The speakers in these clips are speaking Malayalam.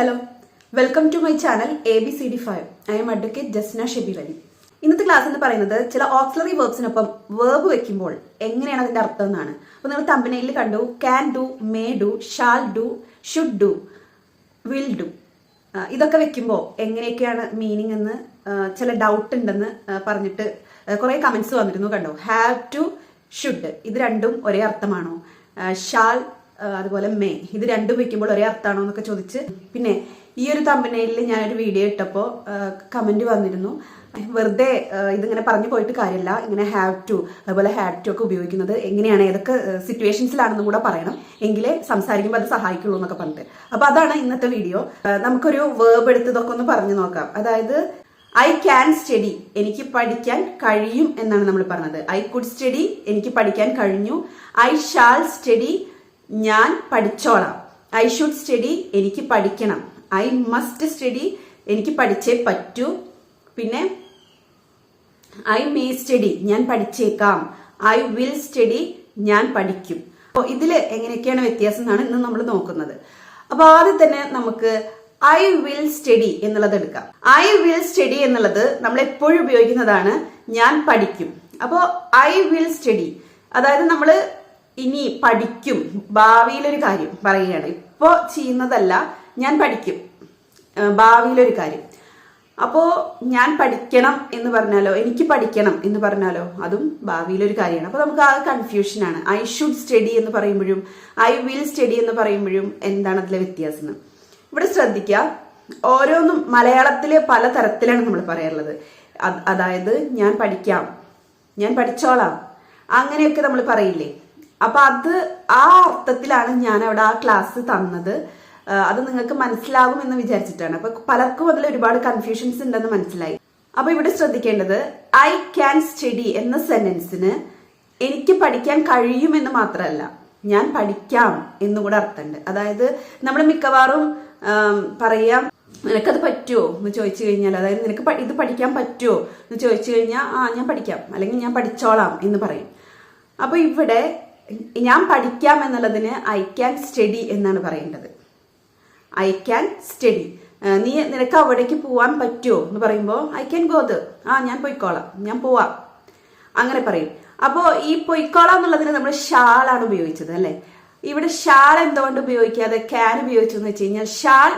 Hello welcome to my channel A B C D five I M advocate Jasna Shebeer Ali ഇന്നത്തെ ക്ലാസ് എന്ന് പറയുന്നത് ചില ഓക്സിലറി വേർബ്സിനൊപ്പം വേർബ് വെക്കുമ്പോൾ എങ്ങനെയാണ് അതിന്റെ അർത്ഥം എന്നാണ്. അപ്പൊ നിങ്ങൾ തമ്പനയിൽ കണ്ടു can do may do shall do should do will do ഇതൊക്കെ വെക്കുമ്പോൾ എങ്ങനെയൊക്കെയാണ് മീനിങ് എന്ന് ചില ഡൗട്ട് ഉണ്ടെന്ന് പറഞ്ഞിട്ട് കുറെ കമന്റ്സ് വന്നിരുന്നു കണ്ടോ? ഹാവ് ടു ഷുഡ് ഇത് രണ്ടും ഒരേ അർത്ഥമാണോ? ഷാൽ അതുപോലെ മേ. ഇത് രണ്ടും വെക്കുമ്പോൾ ഒരേ അർത്ഥമാണോ എന്നൊക്കെ ചോദിച്ച്. പിന്നെ ഈ ഒരു തമ്പനയിൽ ഞാനൊരു വീഡിയോ ഇട്ടപ്പോൾ കമന്റ് വന്നിരുന്നു. വെറുതെ ഇതിങ്ങനെ പറഞ്ഞു പോയിട്ട് കാര്യമില്ല. ഇങ്ങനെ ഹാവ് ടു അതുപോലെ ഹാഡ് ടു ഒക്കെ ഉപയോഗിക്കുന്നത് എങ്ങനെയാണ് ഏതൊക്കെ സിറ്റുവേഷൻസിലാണെന്നും കൂടെ പറയണം. എങ്കിലേ സംസാരിക്കുമ്പോൾ അത് സഹായിക്കുള്ളൂ എന്നൊക്കെ പറഞ്ഞിട്ട്. അപ്പൊ അതാണ് ഇന്നത്തെ വീഡിയോ നമുക്കൊരു വേർബ് എടുത്തതൊക്കെ ഒന്ന് പറഞ്ഞു നോക്കാം. അതായത് ഐ ക്യാൻ സ്റ്റഡി എനിക്ക് പഠിക്കാൻ കഴിയും എന്നാണ് നമ്മൾ പറഞ്ഞത്. ഐ കുഡ് സ്റ്റഡി എനിക്ക് പഠിക്കാൻ കഴിഞ്ഞു. ഐ ഷാൾ സ്റ്റഡി ഞാൻ പഠിച്ചോളാം. ഐ ഷുഡ് സ്റ്റഡി എനിക്ക് പഠിക്കണം. ഐ മസ്റ്റ് സ്റ്റഡി എനിക്ക് പഠിച്ചേ പറ്റൂ. പിന്നെ ഐ മേ സ്റ്റഡി ഞാൻ പഠിച്ചേക്കാം. ഐ വിൽ സ്റ്റഡി ഞാൻ പഠിക്കും. അപ്പോൾ ഇതിൽ എങ്ങനെയൊക്കെയാണ് വ്യത്യാസം എന്നാണ് ഇന്ന് നമ്മൾ നോക്കുന്നത്. അപ്പൊ ആദ്യം തന്നെ നമുക്ക് ഐ വിൽ സ്റ്റഡി എന്നുള്ളത് എടുക്കാം. ഐ വിൽ സ്റ്റഡി എന്നുള്ളത് നമ്മൾ എപ്പോഴും ഉപയോഗിക്കുന്നതാണ് ഞാൻ പഠിക്കും. അപ്പോൾ ഐ വിൽ സ്റ്റഡി അതായത് നമ്മൾ ഇനി പഠിക്കും. ഭാവിയിലൊരു കാര്യം പറയുകയാണ്. ഇപ്പോൾ ചെയ്യുന്നതല്ല ഞാൻ പഠിക്കും. ഭാവിയിലൊരു കാര്യം. അപ്പോൾ ഞാൻ പഠിക്കണം എന്ന് പറഞ്ഞാലോ എനിക്ക് പഠിക്കണം എന്ന് പറഞ്ഞാലോ അതും ഭാവിയിലൊരു കാര്യമാണ്. അപ്പോൾ നമുക്ക് ആ കൺഫ്യൂഷനാണ് ഐ ഷുഡ് സ്റ്റഡി എന്ന് പറയുമ്പോഴും ഐ വിൽ സ്റ്റഡി എന്ന് പറയുമ്പോഴും എന്താണ് അതിലെ വ്യത്യാസം. ഇവിടെ ശ്രദ്ധിക്കുക ഓരോന്നും മലയാളത്തിലെ പല തരത്തിലാണ് നമ്മൾ പറയാറുള്ളത്. അത് അതായത് ഞാൻ പഠിക്കാം ഞാൻ പഠിച്ചോളാം. അങ്ങനെയൊക്കെ നമ്മൾ പറയില്ലേ? അപ്പൊ അത് ആ അർത്ഥത്തിലാണ് ഞാൻ അവിടെ ആ ക്ലാസ് തന്നത്. അത് നിങ്ങൾക്ക് മനസ്സിലാകും എന്ന് വിചാരിച്ചിട്ടാണ്. അപ്പൊ പലർക്കും അതിൽ ഒരുപാട് കൺഫ്യൂഷൻസ് ഉണ്ടെന്ന് മനസ്സിലായി. അപ്പൊ ഇവിടെ ശ്രദ്ധിക്കേണ്ടത് ഐ ക്യാൻ സ്റ്റഡി എന്ന സെന്റൻസിന് എനിക്ക് പഠിക്കാൻ കഴിയുമെന്ന് മാത്രമല്ല ഞാൻ പഠിക്കാം എന്നുകൂടെ അർത്ഥമുണ്ട്. അതായത് നമ്മൾ മിക്കവാറും പറയാം നിനക്കത് പറ്റുമോ എന്ന് ചോദിച്ചു കഴിഞ്ഞാൽ അതായത് നിനക്ക് ഇത് പഠിക്കാൻ പറ്റുമോ എന്ന് ചോദിച്ചു കഴിഞ്ഞാൽ ആ ഞാൻ പഠിക്കാം. അല്ലെങ്കിൽ ഞാൻ പഠിച്ചോളാം എന്ന് പറയും. അപ്പൊ ഇവിടെ ഞാൻ പഠിക്കാം എന്നുള്ളതിന് ഐ ക്യാൻ സ്റ്റഡി എന്നാണ് പറയേണ്ടത്. ഐ ക്യാൻ സ്റ്റഡി നീ നിനക്ക് അവിടേക്ക് പോവാൻ പറ്റുമോ എന്ന് പറയുമ്പോൾ ഐ ക്യാൻ ഗോത് ആ ഞാൻ പൊയ്ക്കോളാം. ഞാൻ പോവാം. അങ്ങനെ പറയും. അപ്പോൾ ഈ പൊയ്ക്കോളാം എന്നുള്ളതിന് നമ്മൾ ഷാളാണ് ഉപയോഗിച്ചത് അല്ലേ? ഇവിടെ ഷാൾ എന്തുകൊണ്ട് ഉപയോഗിക്കാതെ ക്യാൻ ഉപയോഗിച്ചെന്ന് വെച്ച് കഴിഞ്ഞാൽ ഷാൾ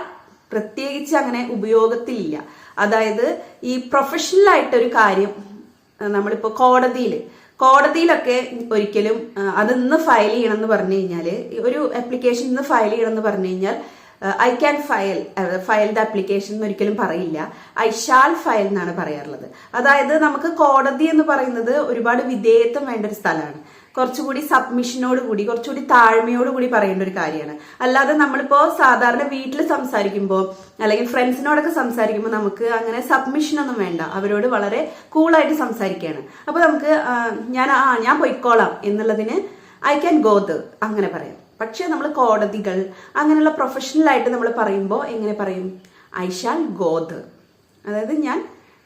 പ്രത്യേകിച്ച് അങ്ങനെ ഉപയോഗത്തിലില്ല. അതായത് ഈ പ്രൊഫഷണൽ ആയിട്ടൊരു കാര്യം നമ്മളിപ്പോൾ നമ്മളിപ്പോ കോടതിയിൽ കോടതിയിലൊക്കെ ഒരിക്കലും അത് ഇന്ന് ഫയൽ ചെയ്യണം എന്ന് പറഞ്ഞു കഴിഞ്ഞാൽ ഒരു അപ്ലിക്കേഷൻ ഇന്ന് ഫയൽ ചെയ്യണം എന്ന് പറഞ്ഞു കഴിഞ്ഞാൽ I can file file the application എന്ന് ഒരിക്കലും പറയില്ല. ഐ ഷാൽ ഫയൽ എന്നാണ് പറയാറുള്ളത്. അതായത് നമുക്ക് കോടതി എന്ന് പറയുന്നത് ഒരുപാട് വിധേയത്വം വേണ്ട ഒരു സ്ഥലമാണ്. കുറച്ചുകൂടി സബ്മിഷനോട് കൂടി കുറച്ചുകൂടി താഴ്മയോട് കൂടി പറയേണ്ട ഒരു കാര്യമാണ്. അല്ലാതെ നമ്മളിപ്പോ സാധാരണ വീട്ടിൽ സംസാരിക്കുമ്പോൾ അല്ലെങ്കിൽ ഫ്രണ്ട്സിനോടൊക്കെ സംസാരിക്കുമ്പോൾ നമുക്ക് അങ്ങനെ സബ്മിഷൻ ഒന്നും വേണ്ട. അവരോട് വളരെ കൂളായിട്ട് സംസാരിക്കുകയാണ്. അപ്പൊ നമുക്ക് ഞാൻ ആ ഞാൻ പൊയ്ക്കോളാം എന്നുള്ളതിന് ഐ ക്യാൻ ഗോത് അങ്ങനെ പറയാം. പക്ഷെ നമ്മൾ കോടതികൾ അങ്ങനെയുള്ള പ്രൊഫഷണൽ ആയിട്ട് നമ്മൾ പറയുമ്പോൾ എങ്ങനെ പറയും? ഐ ഷാൽ ഗോത് അതായത് ഞാൻ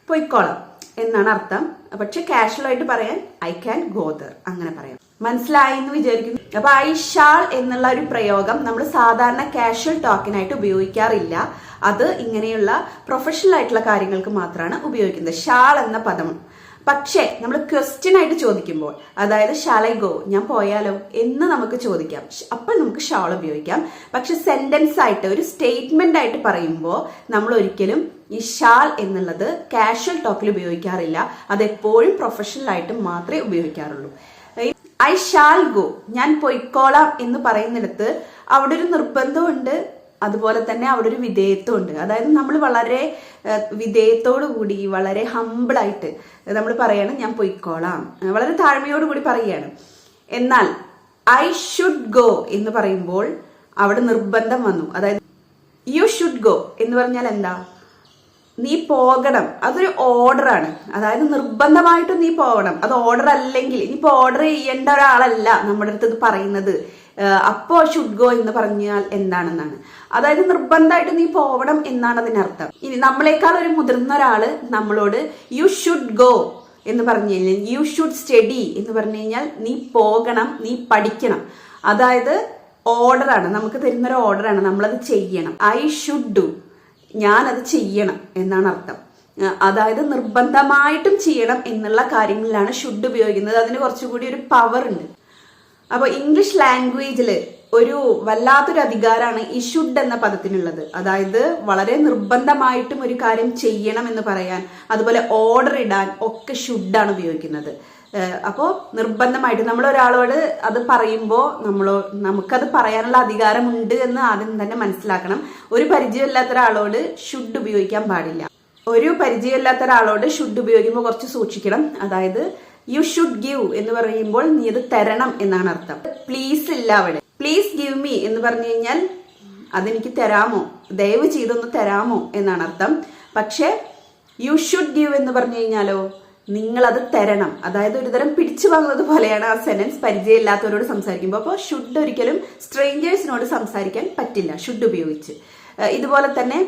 പൊയ്ക്കോളാം. എന്നാണ് അർത്ഥം. പക്ഷെ കാഷ്വൽ ആയിട്ട് പറയാൻ ഐ ക്യാൻ ഗോദർ അങ്ങനെ പറയാം. മനസ്സിലായി എന്ന് വിചാരിക്കുന്നു. അപ്പൊ ഐ ഷാൾ എന്നുള്ള ഒരു പ്രയോഗം നമ്മൾ സാധാരണ കാഷ്വൽ ടോക്കിനായിട്ട് ഉപയോഗിക്കാറില്ല. അത് ഇങ്ങനെയുള്ള പ്രൊഫഷണൽ ആയിട്ടുള്ള കാര്യങ്ങൾക്ക് മാത്രമാണ് ഉപയോഗിക്കുന്നത്. ഷാൾ എന്ന പദം. പക്ഷേ നമ്മൾ ക്വസ്റ്റ്യൻ ആയിട്ട് ചോദിക്കുമ്പോൾ അതായത് ഷാളൈ ഗോ ഞാൻ പോയാലോ എന്ന് നമുക്ക് ചോദിക്കാം. അപ്പൊ നമുക്ക് ഷാൾ ഉപയോഗിക്കാം. പക്ഷെ സെന്റൻസ് ആയിട്ട് ഒരു സ്റ്റേറ്റ്മെന്റ് ആയിട്ട് പറയുമ്പോൾ നമ്മൾ ഒരിക്കലും ഈ ഷാൾ എന്നുള്ളത് കാഷ്വൽ ടോക്കിൽ ഉപയോഗിക്കാറില്ല. അത് എപ്പോഴും പ്രൊഫഷണൽ ആയിട്ട് മാത്രമേ ഉപയോഗിക്കാറുള്ളൂ. ഐ ഷാൽ ഗോ ഞാൻ പൊയ്ക്കോളാം എന്ന് പറയുന്നിടത്ത് അവിടെ ഒരു നിർബന്ധമുണ്ട്. അതുപോലെ തന്നെ അവിടെ ഒരു വിധേയത്വമുണ്ട്. അതായത് നമ്മൾ വളരെ വിധേയത്തോടു കൂടി വളരെ ഹമ്പിളായിട്ട് നമ്മൾ പറയാണ് ഞാൻ പൊയ്ക്കോളാം. വളരെ താഴ്മയോട് കൂടി പറയുകയാണ്. എന്നാൽ ഐ ഷുഡ് ഗോ എന്ന് പറയുമ്പോൾ അവിടെ നിർബന്ധം വന്നു. അതായത് യു ഷുഡ് ഗോ എന്ന് പറഞ്ഞാൽ എന്താ? നീ പോകണം. അതൊരു ഓർഡറാണ് അതായത് നിർബന്ധമായിട്ടും നീ പോകണം. അത് ഓർഡർ അല്ലെങ്കിൽ ഇനിയിപ്പോ ഓർഡർ ചെയ്യേണ്ട ഒരാളല്ല നമ്മുടെ അടുത്ത് ഇത് പറയുന്നത്. അപ്പോ ഷുഡ് ഗോ എന്ന് പറഞ്ഞാൽ എന്താണെന്നാണ്. അതായത് നിർബന്ധമായിട്ട് നീ പോവണം എന്നാണ് അതിനർത്ഥം. ഇനി നമ്മളെക്കാൾ ഒരു മുതിർന്ന ഒരാൾ നമ്മളോട് യു ഷുഡ് ഗോ എന്ന് പറഞ്ഞു കഴിഞ്ഞാൽ യു ഷുഡ് സ്റ്റഡി എന്ന് പറഞ്ഞു കഴിഞ്ഞാൽ നീ പോകണം നീ പഠിക്കണം. അതായത് ഓർഡറാണ് നമുക്ക് തരുന്നൊരു ഓർഡറാണ് നമ്മളത് ചെയ്യണം. ഐ ഷുഡ് ഡു ഞാനത് ചെയ്യണം എന്നാണ് അർത്ഥം. അതായത് നിർബന്ധമായിട്ടും ചെയ്യണം എന്നുള്ള കാര്യങ്ങളിലാണ് ഷുഡ് ഉപയോഗിക്കുന്നത്. അതിന് കുറച്ചുകൂടി ഒരു പവർ ഉണ്ട്. അപ്പോൾ ഇംഗ്ലീഷ് ലാംഗ്വേജിൽ ഒരു വല്ലാത്തൊരു അധികാരമാണ് ഈ ഷുഡ് എന്ന പദത്തിനുള്ളത്. അതായത് വളരെ നിർബന്ധമായിട്ടും ഒരു കാര്യം ചെയ്യണം എന്ന് പറയാൻ അതുപോലെ ഓർഡർ ഇടാൻ ഒക്കെ ഷുഡാണ് ഉപയോഗിക്കുന്നത്. അപ്പോൾ നിർബന്ധമായിട്ട് നമ്മൾ ഒരാളോട് അത് പറയുമ്പോൾ നമ്മൾ നമുക്കത് പറയാനുള്ള അധികാരമുണ്ട് എന്ന് ആദ്യം തന്നെ മനസ്സിലാക്കണം. ഒരു പരിചയമില്ലാത്ത ഒരാളോട് ഷുഡ് ഉപയോഗിക്കാൻ പാടില്ല. ഒരു പരിചയമില്ലാത്ത ഒരാളോട് ഷുഡ് ഉപയോഗിക്കുമ്പോൾ കുറച്ച് സൂക്ഷിക്കണം. അതായത് യു ഷുഡ് ഗിവ് എന്ന് പറയുമ്പോൾ നീ അത് തരണം എന്നാണ് അർത്ഥം. പ്ലീസ് ഇല്ല അവിടെ പ്ലീസ് ഗിവ് മീ എന്ന് പറഞ്ഞു കഴിഞ്ഞാൽ അതെനിക്ക് തരാമോ? ദയവ് ചെയ്തൊന്ന് തരാമോ എന്നാണ് അർത്ഥം. പക്ഷേ യു ഷുഡ് ഗിവ് എന്ന് പറഞ്ഞു കഴിഞ്ഞാലോ നിങ്ങൾ അത് തരണം. അതായത് ഒരുതരം പിടിച്ചു വാങ്ങുന്നത് പോലെയാണ് ആ സെന്റൻസ് പരിചയമില്ലാത്തവരോട് സംസാരിക്കുമ്പോൾ. അപ്പോൾ ഷുഡ് ഒരിക്കലും സ്ട്രേഞ്ചേഴ്സിനോട് സംസാരിക്കാൻ പറ്റില്ല. ഷുഡ് ഉപയോഗിച്ച്. ഇതുപോലെ തന്നെ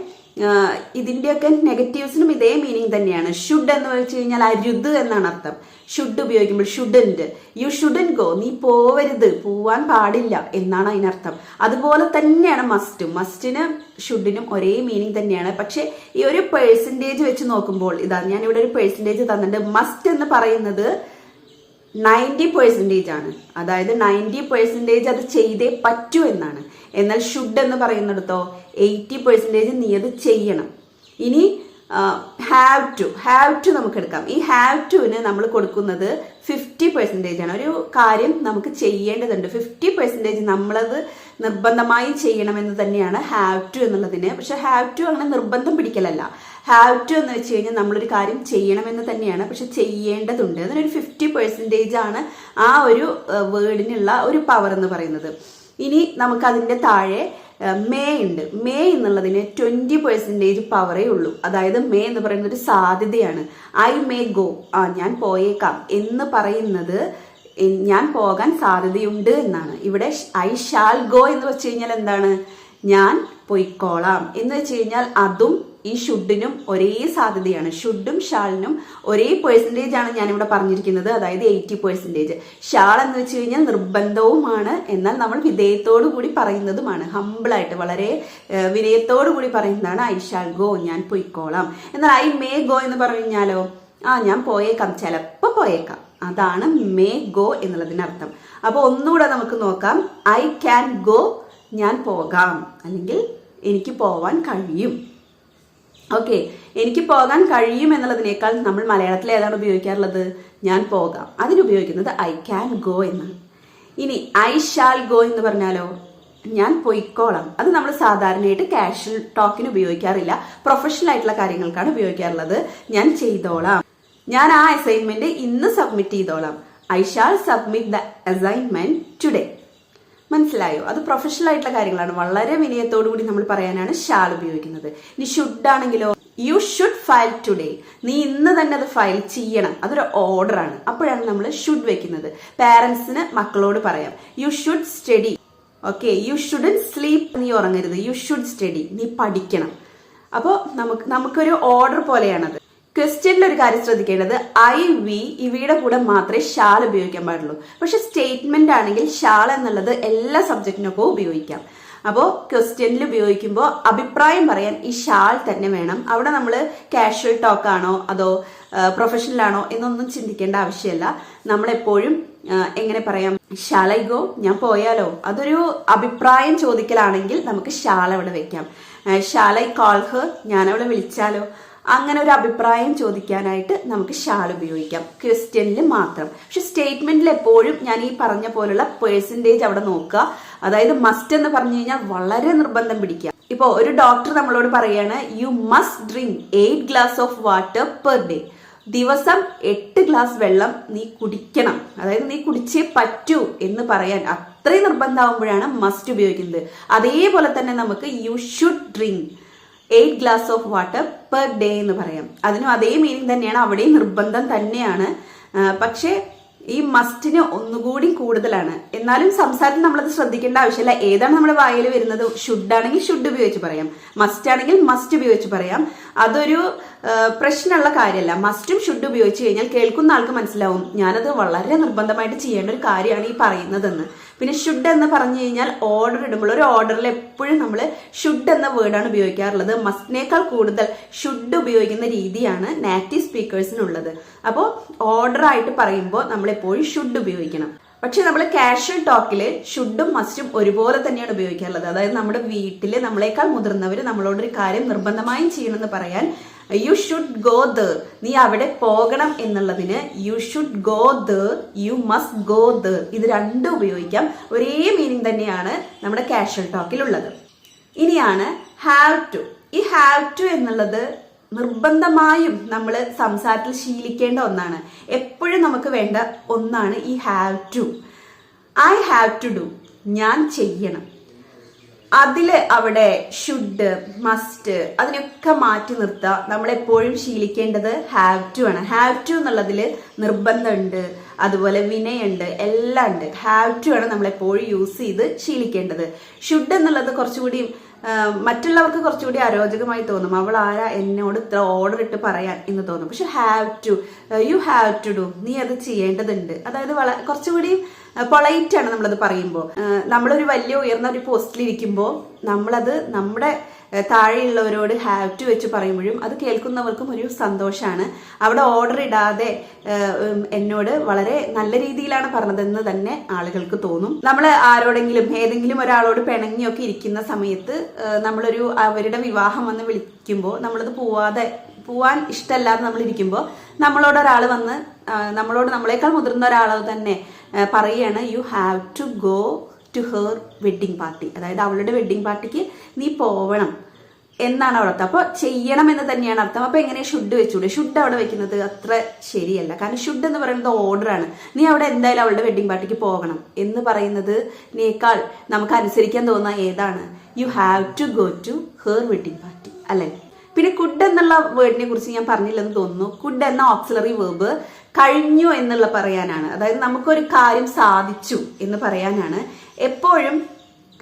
ആഹ് ഇതിന്റെയൊക്കെ നെഗറ്റീവ്സിനും ഇതേ മീനിങ് തന്നെയാണ്. ഷുഡ് എന്ന് വെച്ച് കഴിഞ്ഞാൽ അരുത് എന്നാണ് അർത്ഥം. ഷുഡ് ഉപയോഗിക്കുമ്പോൾ ഷുഡന്റ് യു ഷുഡൻ ഗോ നീ പോവരുത്. പോവാൻ പാടില്ല എന്നാണ് അതിനർത്ഥം അതുപോലെ തന്നെയാണ് മസ്റ്റ് മസ്റ്റിന് ഷുഡിനും ഒരേ മീനിങ് തന്നെയാണ്. പക്ഷേ ഈ ഒരു പേഴ്സന്റേജ് വെച്ച് നോക്കുമ്പോൾ ഇതാ ഞാൻ ഇവിടെ ഒരു പേഴ്സന്റേജ് തന്നിട്ടുണ്ട്. മസ്റ്റ് എന്ന് പറയുന്നത് നയന്റി പേഴ്സന്റേജ് ആണ്. അതായത് നയന്റി പേഴ്സന്റേജ് അത് ചെയ്തേ പറ്റൂ എന്നാണ്. എന്നാൽ ഷുഡ് എന്ന് പറയുന്നിടത്തോ എയ്റ്റി പെർസെന്റേജ് നീ അത് ചെയ്യണം. ഇനി ഹാവ് ടു ഹാവ് ടു നമുക്ക് എടുക്കാം. ഈ ഹാവ് ടുവിന് നമ്മൾ കൊടുക്കുന്നത് ഫിഫ്റ്റി പെർസെന്റേജ് ആണ്. ഒരു കാര്യം നമുക്ക് ചെയ്യേണ്ടതുണ്ട്. ഫിഫ്റ്റി പെർസെന്റേജ് നമ്മളത് നിർബന്ധമായി ചെയ്യണമെന്ന് തന്നെയാണ് ഹാവ് ടു എന്നുള്ളതിന്. പക്ഷെ ഹാവ് ടു അങ്ങനെ നിർബന്ധം പിടിക്കലല്ല. ഹാവ് ടു എന്ന് വെച്ച് കഴിഞ്ഞാൽ നമ്മളൊരു കാര്യം ചെയ്യണമെന്ന് തന്നെയാണ്. പക്ഷെ ചെയ്യേണ്ടതുണ്ട്. അതിനൊരു ഫിഫ്റ്റി പെർസെന്റേജ് ആണ് ആ ഒരു വേർഡിനുള്ള ഒരു പവർ എന്ന് പറയുന്നത്. ഇനി നമുക്ക് അതിന്റെ താഴെ മേ ഉണ്ട്. മേ എന്നുള്ളതിന് ട്വന്റി പെർസെന്റേജ് പവറേ ഉള്ളൂ. അതായത് മേ എന്ന് പറയുന്ന ഒരു സാധ്യതയാണ്. ഐ മേ ഗോ ആ ഞാൻ പോയേക്കാം. എന്ന് പറയുന്നത് ഞാൻ പോകാൻ സാധ്യതയുണ്ട് എന്നാണ്. ഇവിടെ ഐ ഷാൽ ഗോ എന്ന് വെച്ച് കഴിഞ്ഞാൽ എന്താണ്? ഞാൻ പൊയ്ക്കോളാം. എന്ന് വെച്ച് കഴിഞ്ഞാൽ അതും ഈ ഷുഡിനും ഒരേ സാധ്യതയാണ്. ഷുഡും ഷാളിനും ഒരേ പെർസെന്റേജ് ആണ് ഞാനിവിടെ പറഞ്ഞിരിക്കുന്നത്. അതായത് എയ്റ്റി പെർസെന്റേജ് ഷാൾ എന്ന് വെച്ച് കഴിഞ്ഞാൽ നിർബന്ധവുമാണ്. എന്നാൽ നമ്മൾ വിധേയത്തോടു കൂടി പറയുന്നതുമാണ്. ഹമ്പിളായിട്ട് വളരെ വിനയത്തോടു കൂടി പറയുന്നതാണ് ഐ ഷാൾ ഗോ ഞാൻ പൊയ്ക്കോളാം. എന്നാൽ ഐ മേ ഗോ എന്ന് പറഞ്ഞാലോ ആ ഞാൻ പോയേക്കാം. ചിലപ്പോൾ പോയേക്കാം. അതാണ് മേ ഗോ എന്നുള്ളതിനർത്ഥം. അപ്പോൾ ഒന്നുകൂടെ നമുക്ക് നോക്കാം. ഐ ക്യാൻ ഗോ ഞാൻ പോകാം. അല്ലെങ്കിൽ എനിക്ക് പോവാൻ കഴിയും. ഓക്കെ എനിക്ക് പോകാൻ കഴിയും എന്നുള്ളതിനേക്കാൾ നമ്മൾ മലയാളത്തിൽ ഏതാണ് ഉപയോഗിക്കാറുള്ളത്? ഞാൻ പോകാം. അതിനുപയോഗിക്കുന്നത് ഐ ക്യാൻ ഗോ എന്നാണ്. ഇനി ഐ ഷാൽ ഗോ എന്ന് പറഞ്ഞാലോ? ഞാൻ പൊയ്ക്കോളാം. അത് നമ്മൾ സാധാരണയായിട്ട് കാഷ്വൽ ടോക്കിന് ഉപയോഗിക്കാറില്ല. പ്രൊഫഷണൽ ആയിട്ടുള്ള കാര്യങ്ങൾക്കാണ് ഉപയോഗിക്കാറുള്ളത്. ഞാൻ ചെയ്തോളാം. ഞാൻ ആ അസൈൻമെന്റ് ഇന്ന് സബ്മിറ്റ് ചെയ്തോളാം. I shall submit the assignment today മനസ്സിലായോ? അത് പ്രൊഫഷണൽ ആയിട്ടുള്ള കാര്യങ്ങളാണ്. വളരെ വിനയത്തോടു കൂടി നമ്മൾ പറയാനാണ് ഷാൾ ഉപയോഗിക്കുന്നത്. ഇനി ഷുഡ് ആണെങ്കിലോ? യു ഷുഡ് ഫയൽ ടുഡേ നീ ഇന്ന് തന്നെ അത് ഫയൽ ചെയ്യണം. അതൊരു ഓർഡറാണ് അപ്പോഴാണ് നമ്മൾ ഷുഡ് വെക്കുന്നത്. പാരന്റ്സിന് മക്കളോട് പറയാം. You should study okay you shouldn't sleep നീ ഉറങ്ങരുത്. യു ഷുഡ് സ്റ്റഡി നീ പഠിക്കണം. അപ്പോൾ നമുക്ക് നമുക്കൊരു ഓർഡർ പോലെയാണത്. ക്വസ്റ്റ്യനിൽ ഒരു കാര്യം ശ്രദ്ധിക്കേണ്ടത് ഐ വി ഇവയുടെ കൂടെ മാത്രമേ ഷാൾ ഉപയോഗിക്കാൻ പാടുള്ളൂ. പക്ഷെ സ്റ്റേറ്റ്മെന്റ് ആണെങ്കിൽ ഷാൾ എന്നുള്ളത് എല്ലാ സബ്ജക്റ്റിനൊപ്പം ഉപയോഗിക്കാം. അപ്പോൾ ക്വസ്റ്റ്യനിൽ ഉപയോഗിക്കുമ്പോൾ അഭിപ്രായം പറയാൻ ഈ ഷാൾ തന്നെ വേണം. അവിടെ നമ്മൾ കാഷ്വൽ ടോക്ക് ആണോ അതോ പ്രൊഫഷണൽ ആണോ എന്നൊന്നും ചിന്തിക്കേണ്ട ആവശ്യമില്ല. നമ്മളെപ്പോഴും എങ്ങനെ പറയാം ഷാലൈ ഗോ ഞാൻ പോയാലോ? അതൊരു അഭിപ്രായം ചോദിക്കലാണെങ്കിൽ നമുക്ക് ഷാൾ അവിടെ വെക്കാം. ഷാലൈ കോൾ ഹർ ഞാൻ അവളെ വിളിച്ചാലോ? അങ്ങനെ ഒരു അഭിപ്രായം ചോദിക്കാനായിട്ട് നമുക്ക് ഷാൾ ഉപയോഗിക്കാം. ക്വസ്റ്റ്യനിൽ മാത്രം. പക്ഷെ സ്റ്റേറ്റ്മെന്റിൽ എപ്പോഴും ഞാൻ ഈ പറഞ്ഞ പോലുള്ള പേഴ്സന്റേജ് അവിടെ നോക്കുക. അതായത് മസ്റ്റ് എന്ന് പറഞ്ഞു കഴിഞ്ഞാൽ വളരെ നിർബന്ധം പിടിക്കുക. ഇപ്പോ ഒരു ഡോക്ടർ നമ്മളോട് പറയാണ് you must drink eight glass of water per day ദിവസം എട്ട് ഗ്ലാസ് വെള്ളം നീ കുടിക്കണം. അതായത് നീ കുടിച്ചേ പറ്റൂ എന്ന് പറയാൻ. അത്രയും നിർബന്ധമാകുമ്പോഴാണ് മസ്റ്റ് ഉപയോഗിക്കുന്നത്. അതേപോലെ തന്നെ നമുക്ക് you should drink eight glass of water per day എന്ന് പറയാം. അതിനും അതേ മീനിങ് തന്നെയാണ് അവിടെയും നിർബന്ധം തന്നെയാണ്. പക്ഷേ ഈ മസ്റ്റിന് ഒന്നുകൂടി കൂടുതലാണ്. എന്നാലും സംസാരത്തിൽ നമ്മളത് ശ്രദ്ധിക്കേണ്ട ആവശ്യമില്ല. ഏതാണ് നമ്മുടെ വായിൽ വരുന്നത്? ഷുഡ് ആണെങ്കിൽ ഷുഡ് ഉപയോഗിച്ച് പറയാം. മസ്റ്റ് ആണെങ്കിൽ മസ്റ്റ് ഉപയോഗിച്ച് പറയാം. അതൊരു പ്രശ്നമുള്ള കാര്യമല്ല. മസ്റ്റും ഷുഡ് ഉപയോഗിച്ച് കഴിഞ്ഞാൽ കേൾക്കുന്ന ആൾക്ക് മനസ്സിലാവും ഞാനത് വളരെ നിർബന്ധമായിട്ട് ചെയ്യേണ്ട ഒരു കാര്യമാണ് ഈ പറയുന്നതെന്ന്. പിന്നെ ഷുഡ് എന്ന് പറഞ്ഞു കഴിഞ്ഞാൽ ഓർഡർ ഇടുമ്പോൾ ഒരു ഓർഡറിൽ എപ്പോഴും നമ്മൾ ഷുഡ് എന്ന വേർഡാണ് ഉപയോഗിക്കാറുള്ളത്. മസ്റ്റിനേക്കാൾ കൂടുതൽ ഷുഡ് ഉപയോഗിക്കുന്ന രീതിയാണ് നാറ്റീവ് സ്പീക്കേഴ്സിനുള്ളത് അപ്പോൾ ഓർഡർ ആയിട്ട് പറയുമ്പോൾ നമ്മൾ എപ്പോഴും ഷുഡ് ഉപയോഗിക്കണം. പക്ഷെ നമ്മൾ കാഷ്വൽ ടോക്കിൽ ഷുഡും മസ്റ്റും ഒരുപോലെ തന്നെയാണ് ഉപയോഗിക്കാറുള്ളത്. അതായത് നമ്മുടെ വീട്ടിൽ നമ്മളെക്കാൾ മുതിർന്നവർ നമ്മളോടൊരു കാര്യം നിർബന്ധമായും ചെയ്യണമെന്ന് പറയാൻ യു ഷുഡ് ഗോ ദ നീ അവിടെ പോകണം എന്നുള്ളതിന് you should go the you must go the ഇത് രണ്ടും ഉപയോഗിക്കാം. ഒരേ മീനിങ് തന്നെയാണ് നമ്മുടെ കാഷ്വൽ ടോക്കിലുള്ളത് ഇനിയാണ് ഹാവ് ടു ഈ ഹാവ് ടു എന്നുള്ളത് നിർബന്ധമായും നമ്മൾ സംസാരത്തിൽ ശീലിക്കേണ്ട ഒന്നാണ്. എപ്പോഴും നമുക്ക് വേണ്ട ഒന്നാണ് ഈ have to I have to do ഞാൻ ചെയ്യണം. അതിൽ അവിടെ ഷുഡ് മസ്റ്റ് അതിനൊക്കെ മാറ്റി നിർത്തുക നമ്മളെപ്പോഴും ശീലിക്കേണ്ടത് ഹാവ് ടു ആണ്. ഹാവ് ടു എന്നുള്ളതിൽ നിർബന്ധമുണ്ട്. അതുപോലെ വിനയുണ്ട്. എല്ലാം ഉണ്ട്. ഹാവ് ടു ആണ് നമ്മളെപ്പോഴും യൂസ് ചെയ്ത് ശീലിക്കേണ്ടത്. ഷുഡ് എന്നുള്ളത് കുറച്ചുകൂടി മറ്റുള്ളവർക്ക് കുറച്ചുകൂടി അരോചകമായി തോന്നും. അവൾ ആരാ? എന്നോട് ഇത്ര ഓർഡർ ഇട്ട് പറയാൻ എന്ന് തോന്നും. പക്ഷെ have to you have to do നീ അത് ചെയ്യേണ്ടതുണ്ട്. അതായത് വള കുറച്ചുകൂടി പൊളൈറ്റ് ആണ് നമ്മളത് പറയുമ്പോൾ. നമ്മളൊരു വലിയ ഉയർന്ന ഒരു പോസ്റ്റിലിരിക്കുമ്പോൾ നമ്മളത് നമ്മുടെ താഴെയുള്ളവരോട് ഹാവ് ടു വെച്ച് പറയുമ്പോഴും അത് കേൾക്കുന്നവർക്കും ഒരു സന്തോഷമാണ് അവിടെ ഓർഡർ ഇടാതെ എന്നോട് വളരെ നല്ല രീതിയിലാണ് പറഞ്ഞതെന്ന് തന്നെ ആളുകൾക്ക് തോന്നും. നമ്മൾ ആരോടെങ്കിലും ഏതെങ്കിലും ഒരാളോട് പിണങ്ങിയൊക്കെ ഇരിക്കുന്ന സമയത്ത് നമ്മളൊരു അവരുടെ വിവാഹം വന്ന് വിളിക്കുമ്പോൾ നമ്മളത് പോവാതെ പോവാൻ ഇഷ്ടമല്ലാതെ നമ്മൾ ഇരിക്കുമ്പോൾ നമ്മളോട് ഒരാൾ വന്ന് നമ്മളോട് നമ്മളെക്കാൾ മുതിർന്ന ഒരാൾ തന്നെ പറയാണ് you have to go to her wedding party അതായത് അവളുടെ വെഡ്ഡിങ് പാർട്ടിക്ക് നീ പോവണം എന്നാണ് അവിടെ അർത്ഥം. അപ്പോൾ ചെയ്യണം എന്ന് തന്നെയാണ് അർത്ഥം. അപ്പോൾ എങ്ങനെ ഷുഡ് വെച്ചൂടെ? ഷുഡ് അവിടെ വെക്കുന്നത് അത്ര ശരിയല്ല. കാരണം ഷുഡ് എന്ന് പറയുന്നത് ഓർഡറാണ് നീ അവിടെ എന്തായാലും അവളുടെ വെഡിങ് പാർട്ടിക്ക് പോകണം എന്ന് പറയുന്നത് നേക്കാൾ നമുക്ക് അനുസരിക്കാൻ തോന്നുന്ന ഏതാണ്? You have to go to her wedding party അല്ലേ? പിന്നെ കുഡ് എന്നുള്ള വേർഡിനെ കുറിച്ച് ഞാൻ പറഞ്ഞില്ലെന്ന് തോന്നുന്നു. കുഡ് എന്ന ഓക്സിലറി വേർബ് കഴിഞ്ഞു എന്നുള്ള പറയാനാണ്. അതായത് നമുക്കൊരു കാര്യം സാധിച്ചു എന്ന് പറയാനാണ്. എപ്പോഴും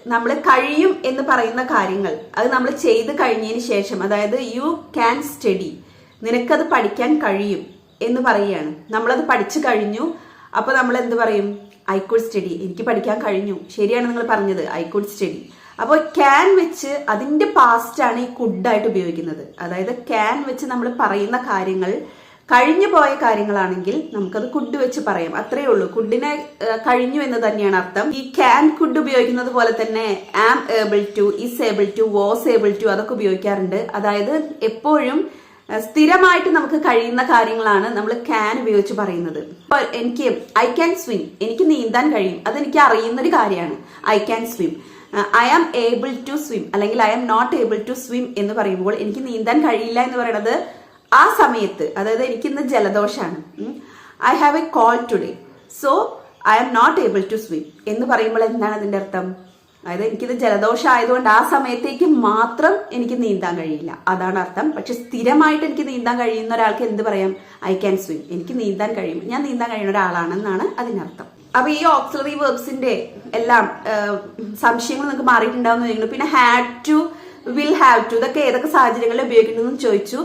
നമ്മൾ കഴിയും എന്ന് പറയുന്ന കാര്യങ്ങൾ അത് നമ്മൾ ചെയ്ത് കഴിഞ്ഞതിന് ശേഷം അതായത് യു ക്യാൻ സ്റ്റഡി നിനക്കത് പഠിക്കാൻ കഴിയും എന്ന് പറയുകയാണ്. നമ്മളത് പഠിച്ചു കഴിഞ്ഞു അപ്പോൾ നമ്മൾ എന്ത് പറയും? ഐ കുഡ് സ്റ്റഡി എനിക്ക് പഠിക്കാൻ കഴിഞ്ഞു. ശരിയാണ് നിങ്ങൾ പറഞ്ഞത്. ഐ കുഡ് സ്റ്റഡി അപ്പോൾ ക്യാൻ വെച്ച് അതിന്റെ പാസ്റ്റാണ് ഈ കുഡായിട്ട് ഉപയോഗിക്കുന്നത്. അതായത് ക്യാൻ വെച്ച് നമ്മൾ പറയുന്ന കാര്യങ്ങൾ കഴിഞ്ഞു പോയ കാര്യങ്ങളാണെങ്കിൽ നമുക്കത് കുഡ് വെച്ച് പറയാം. അത്രേ ഉള്ളൂ. കുഡിനെ കഴിഞ്ഞു എന്ന് തന്നെയാണ് അർത്ഥം. ഈ ക്യാൻ കുഡ് ഉപയോഗിക്കുന്നത് പോലെ തന്നെ am able to is able to was able to അതൊക്കെ ഉപയോഗിക്കാറുണ്ട്. അതായത് എപ്പോഴും സ്ഥിരമായിട്ട് നമുക്ക് കഴിയുന്ന കാര്യങ്ങളാണ് നമ്മൾ ക്യാൻ ഉപയോഗിച്ച് പറയുന്നത്. ഇപ്പൊ എനിക്ക് ഐ ക്യാൻ സ്വിം എനിക്ക് നീന്താൻ കഴിയും. അതെനിക്ക് അറിയുന്നൊരു കാര്യമാണ്. I can swim I am able to swim അല്ലെങ്കിൽ I am not able to swim എന്ന് പറയുമ്പോൾ എനിക്ക് നീന്താൻ കഴിയില്ല എന്ന് പറയുന്നത് ആ സമയത്ത് അതായത് എനിക്കിന്ന് ജലദോഷമാണ് I have a cold today so I am not able to swim എന്ന് പറയുമ്പോൾ എന്താണ് അതിന്റെ അർത്ഥം? അതായത് എനിക്കിത് ജലദോഷം ആയതുകൊണ്ട് ആ സമയത്തേക്ക് മാത്രം എനിക്ക് നീന്താൻ കഴിയില്ല. അതാണ് അർത്ഥം. പക്ഷെ സ്ഥിരമായിട്ട് എനിക്ക് നീന്താൻ കഴിയുന്ന ഒരാൾക്ക് എന്ത് പറയാം? ഐ ക്യാൻ സ്വിം എനിക്ക് നീന്താൻ കഴിയും. ഞാൻ നീന്താൻ കഴിയുന്ന ഒരാളാണെന്നാണ് അതിനർത്ഥം. അപ്പൊ ഈ ഓക്സിലറി വേർബ്സിന്റെ എല്ലാം സംശയങ്ങൾ നിങ്ങൾക്ക് മാറിയിട്ടുണ്ടാവുന്ന പിന്നെ had to will have to ഇതൊക്കെ ഏതൊക്കെ സാഹചര്യങ്ങളിൽ ഉപയോഗിക്കണമെന്ന് ചോദിച്ചു.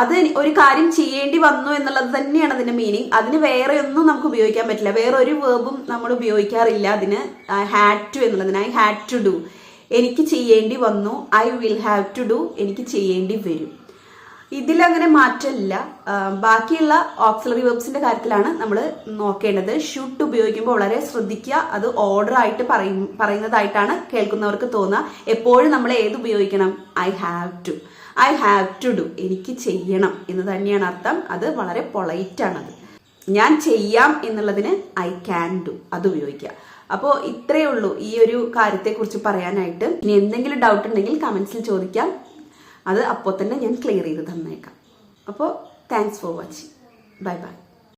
അത് ഒരു കാര്യം ചെയ്യേണ്ടി വന്നു എന്നുള്ളത് തന്നെയാണ് അതിന്റെ മീനിങ് അതിന് വേറെ ഒന്നും നമുക്ക് ഉപയോഗിക്കാൻ പറ്റില്ല. വേറെ ഒരു വേർബും നമ്മൾ ഉപയോഗിക്കാറില്ല അതിന്. ഹാഡ് ടു എന്നുള്ളതിന്. ഐ ഹാഡ് ടു ഡു എനിക്ക് ചെയ്യേണ്ടി വന്നു. I will have to do എനിക്ക് ചെയ്യേണ്ടി വരും. ഇതിലങ്ങനെ മാറ്റമില്ല. ബാക്കിയുള്ള ഓക്സിലറി വെർബ്സിന്റെ കാര്യത്തിലാണ് നമ്മൾ നോക്കേണ്ടത്. ഷുഡ് ഉപയോഗിക്കുമ്പോൾ വളരെ ശ്രദ്ധിക്കുക. അത് ഓർഡർ ആയിട്ട് പറയും പറയുന്നതായിട്ടാണ് കേൾക്കുന്നവർക്ക് തോന്നുക. എപ്പോഴും നമ്മൾ ഏത് ഉപയോഗിക്കണം? I have to I have to do എനിക്ക് ചെയ്യണം എന്ന് തന്നെയാണ് അർത്ഥം. അത് വളരെ പൊളൈറ്റാണത് ഞാൻ ചെയ്യാം എന്നുള്ളതിന് ഐ ക്യാൻ ഡു അത് ഉപയോഗിക്കുക. അപ്പോൾ ഇത്രയേ ഉള്ളൂ ഈ ഒരു കാര്യത്തെക്കുറിച്ച് പറയാനായിട്ട്. ഇനി എന്തെങ്കിലും ഡൗട്ട് ഉണ്ടെങ്കിൽ കമൻസിൽ ചോദിക്കാം. അത് അപ്പോൾ തന്നെ ഞാൻ ക്ലിയർ ചെയ്ത് തന്നേക്കാം. അപ്പോൾ thanks for watching bye bye